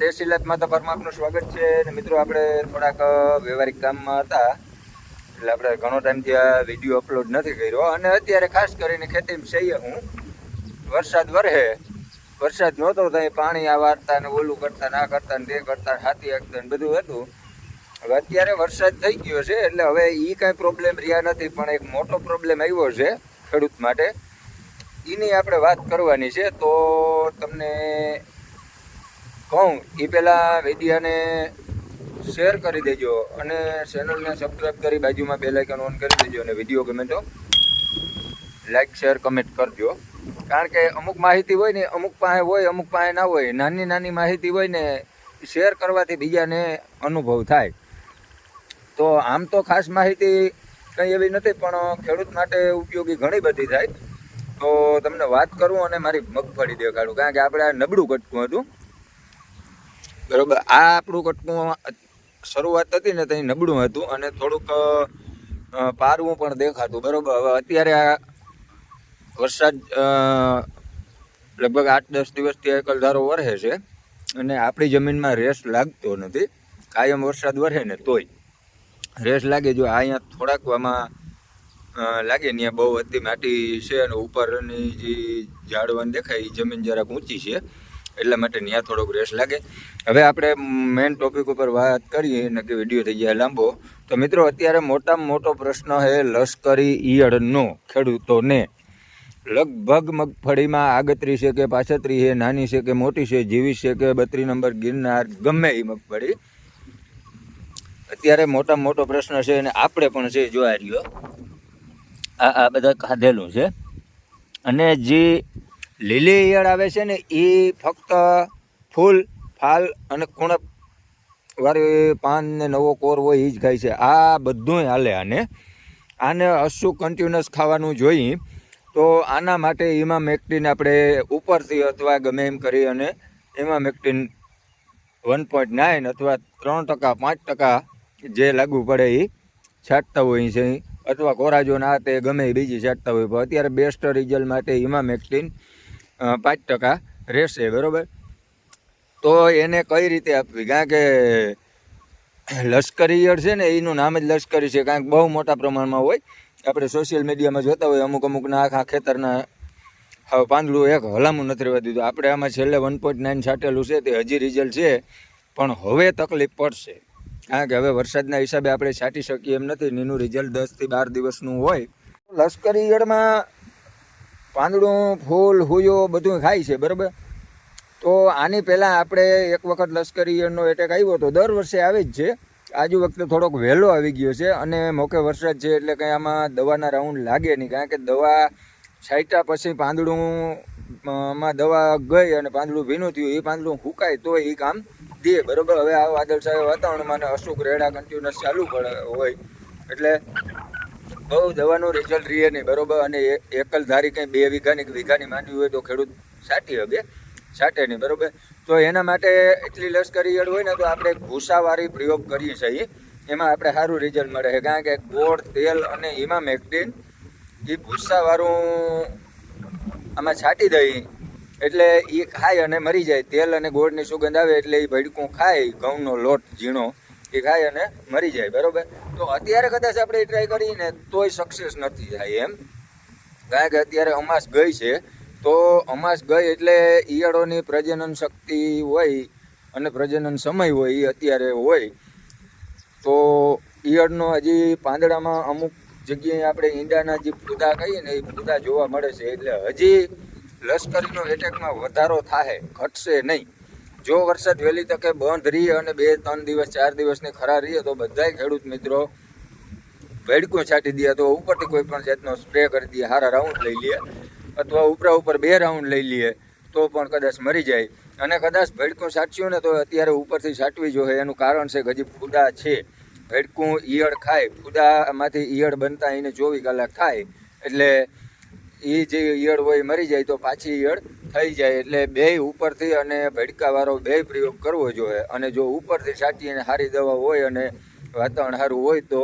દેશી લાઈફમાં તો પરમાપનું સ્વાગત છે અને મિત્રો આપણે થોડાક વ્યવહારિક કામમાં હતા. એટલે આપણે ઘણો ટાઈમથી આ વીડિયો અપલોડ નથી કર્યો. અને અત્યારે ખાસ કરીને ખેતીમાં છીએ હું. વરસાદ વરહે. વરસાદ નહોતો તો પાણી આ વારતા ને ઓલું કરતા ના કરતા ને તે કરતા હાથી હાંકતા ને બધું હતું. હવે અત્યારે વરસાદ થઈ ગયો છે, એટલે હવે એ કાંઈ પ્રોબ્લેમ રહ્યા નથી, પણ એક મોટો પ્રોબ્લેમ આવ્યો છે ખેડૂત માટે. એની આપણે વાત કરવાની છે, તો તમને કહું એ પહેલાં વિડીયાને શેર કરી દેજો અને ચેનલને સબસ્ક્રાઈબ કરી બાજુમાં બે લાઇકન ઓન કરી દેજો અને વીડિયો ગમે તો લાઇક શેર કમેન્ટ કરજો. કારણ કે અમુક માહિતી હોય ને, અમુક પાસે હોય, અમુક પાસે ના હોય, નાની નાની માહિતી હોય ને શેર કરવાથી બીજાને અનુભવ થાય. તો આમ તો ખાસ માહિતી કંઈ એવી નથી, પણ ખેડૂત માટે ઉપયોગી ઘણી બધી થાય. તો તમને વાત કરું અને મારી મગફળી દેખાડું, કારણ કે આપણે આ નબળું કટકું હતું. બરોબર. આ આપણું કટકું શરૂઆત હતી ને ત્યાં નબળું હતું અને થોડુંક પારવું પણ દેખાતું. બરાબર. હવે અત્યારે આ વરસાદ લગભગ આઠ દસ દિવસથી એકલધારો વરહે છે અને આપણી જમીનમાં રેસ લાગતો નથી. કાયમ વરસાદ વરહે ને તોય. રેસ લાગે જો અહીંયા થોડાક આમાં લાગે ને બહુ અતિ માટી છે અને ઉપરની જે ઝાડવાન દેખાય એ જમીન જરાક ઊંચી છે. એટલા માટે ત્યાં થોડોક રેસ લાગે. હવે આપણે મેઇન ટોપિક ઉપર વાત કરીએ ને કે વીડિયો થઈ જાય લાંબો. તો મિત્રો, અત્યારે મોટામાં મોટો પ્રશ્ન છે લશ્કરી ઈયળનો ખેડૂતોને. લગભગ મગફળીમાં આગતરી છે કે પાછતરી છે, નાની છે કે મોટી છે જીવી છે કે બત્રી નંબર ગિરનાર ગમે એ મગફળી. અત્યારે મોટામાં મોટો પ્રશ્ન છે અને આપણે પણ છે જોવા રહ્યો. આ આ બધા ખાધેલું છે. અને જે લીલી ઈયળ આવે છે ને, એ ફક્ત ફૂલ, ફાલ અને કુણપ. વાળી પાન ને નવો કોર હોય એ જ ખાય છે. આ બધું હાલે આને. આને અશું કન્ટિન્યુઅસ ખાવાનું જોઈએ તો આના માટે એમાં મેક્ટિન આપણે ઉપરથી અથવા ગમે એમ કરી અને એમાં મેક્ટિન વન પોઈન્ટ નાઇન અથવા ત્રણ ટકા, પાંચ ટકા જે લાગુ પડે એ છાંટતા હોય છે. અથવા કોરાજો ના તે ગમે બીજી છાંટતા હોય. પણ અત્યારે બેસ્ટ રિઝલ્ટ માટે એમાં મેક્ટિન પાંચ ટકા રહેશે બરાબર? તો એને કઈ રીતે આપવી? કારણ કે લશ્કરી ઈયળ છે ને, એનું નામ જ લશ્કરી છે, કારણ કે બહુ મોટા પ્રમાણમાં હોય. આપણે સોશિયલ મીડિયામાં જોતા હોય, અમુક અમુકના આખા ખેતરના હવે પાંદડું એક હલામું નથી રહેવા દીધું. આપણે આમાં છેલ્લે વન પોઈન્ટ નાઇન છાંટેલું છે, તે હજી રિઝલ્ટ છે, પણ હવે તકલીફ પડશે. કારણ કે હવે વરસાદના હિસાબે આપણે છાંટી શકીએ એમ નથી. એનું રિઝલ્ટ દસથી બાર દિવસનું હોય. લશ્કરી ઈયળમાં પાંદડું, ફૂલ, હુયો બધું ખાય છે, બરાબર? તો આની પહેલાં આપણે એક વખત લશ્કરી ઈયળનો એટેક આવ્યો હતો. દર વર્ષે આવે જ છે. આજુ વખતે થોડોક વહેલો આવી ગયો છે અને મોકે વરસાદ છે એટલે કંઈ આમાં દવાના રાઉન્ડ લાગે નહીં. કારણ કે દવા છાંટ્યા પછી પાંદડું માં દવા ગઈ અને પાંદડું ભીનું થયું. એ પાંદડું હુકાય તો એ કામ દે, બરાબર? હવે આ વાદળછાયા વાતાવરણમાં અને અશુક રેડા કન્ટિન્યુઅસ ચાલુ પડે હોય. એટલે બહુ દવાનું રિઝલ્ટ રહીએ નહીં, બરોબર? અને એકલ ધારી કંઈ બે વીઘાની કે વીઘાની માંડવી હોય તો ખેડૂત છાંટી શકે છાંટે નહીં, બરોબર? તો એના માટે એટલી લશ્કરી ઈયળ હોય ને તો આપણે ભૂસાવાળી પ્રયોગ કરીએ છીએ. એમાં આપણે સારું રિઝલ્ટ મળે છે. કારણ કે ગોળ, તેલ અને એમાં મેક્ટિન એ ભૂસાવાળું આમાં છાંટી દઈએ એટલે એ ખાય અને મરી જાય. તેલ અને ગોળની સુગંધ આવે એટલે એ ભડકું ખાય, ઘઉંનો લોટ, ઝીણો. એ ખાય અને મરી જાય, બરોબર? તો અત્યારે કદાચ આપણે ટ્રાય કરીને તોય સક્સેસ નથી થાય એમ. કારણ કે અત્યારે અમાસ ગઈ છે, તો અમાસ ગઈ એટલે ઈયળોની પ્રજનન શક્તિ હોય અને પ્રજનન સમય હોય એ અત્યારે હોય. તો ઈયળનો હજી પાંદડામાં અમુક જગ્યાએ આપણે ઈંડાના જે પૂદા કહીએ ને એ પૂદા જોવા મળે છે, એટલે હજી લશ્કરીનો એટેકમાં વધારો થાય ઘટશે નહીં. જો વરસાદ વહેલી તકે બંધ રહી અને બે, ત્રણ દિવસ, ચાર દિવસની ખરા રહીએ તો બધાય ખેડૂત મિત્રો ભેડકું છાંટી દે તો ઉપરથી કોઈ પણ જાતનો સ્પ્રે કરી દઈએ સારા રાઉન્ડ લઈ લઈએ અથવા ઉપરા ઉપર બે રાઉન્ડ લઈ લઈએ તો પણ કદાચ મરી જાય. અને કદાચ ભેડકું છાંટ્યું ને તો અત્યારે ઉપરથી છાંટવી જોઈએ. એનું કારણ છે કે હજી ફૂદા છે. ભેડકું ઈયળ ખાય. ફૂદામાંથી ઈયળ બનતા એને ચોવીસ કલાક થાય. એટલે એ જે ઈયળ હોય મરી જાય તો પાછી ઈયળ થઈ જાય. એટલે બે ઉપરથી અને ભડકાવાળો બે પ્રયોગ કરવો જોઈએ. અને જો ઉપરથી છાંટી અને સારી દવા હોય અને વાતાવરણ સારું હોય તો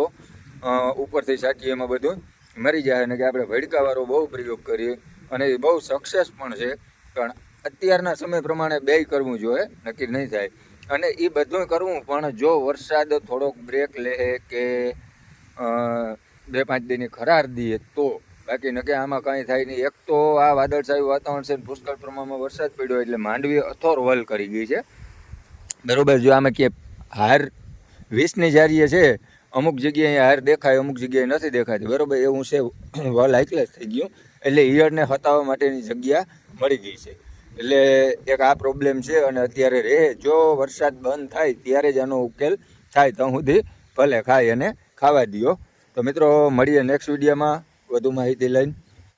ઉપરથી છાંટીએ એમાં બધું મરી જાય. અને કે આપણે ભડકાવાળો બહુ પ્રયોગ કરીએ. અને એ બહુ સક્સેસ પણ છે. પણ અત્યારના સમય પ્રમાણે બેય કરવું જોઈએ. નક્કી નહીં થાય. અને એ બધું કરવું પણ જો વરસાદ થોડોક બ્રેક લે કે બે પાંચ દિનની ખરાર દઈએ તો બાકી નકે આમાં કાંઈ થાય નહીં. એક તો આ વાદળછાયું વાતાવરણ છે પુષ્કળ પ્રમાણમાં વરસાદ પડ્યો એટલે માંડવી અથોર વલ કરી ગઈ છે. બરાબર, જો આમાં કે હાર વીસની જારીએ છે, અમુક જગ્યાએ હાર દેખાય, અમુક જગ્યાએ નથી દેખાતી. બરોબર, એવું છે, વલ હાઈકલેસ થઈ ગયું. એટલે ઈયળને હતાવવા માટેની જગ્યા મળી ગઈ છે. એટલે એક આ પ્રોબ્લેમ છે અને અત્યારે રહે જો વરસાદ બંધ થાય ત્યારે જ આનો ઉકેલ થાય. તો સુધી ભલે ખાય અને ખાવા દ્યો. તો મિત્રો, મળીએ નેક્સ્ટ વિડીયોમાં વધુ માહિતી લઈને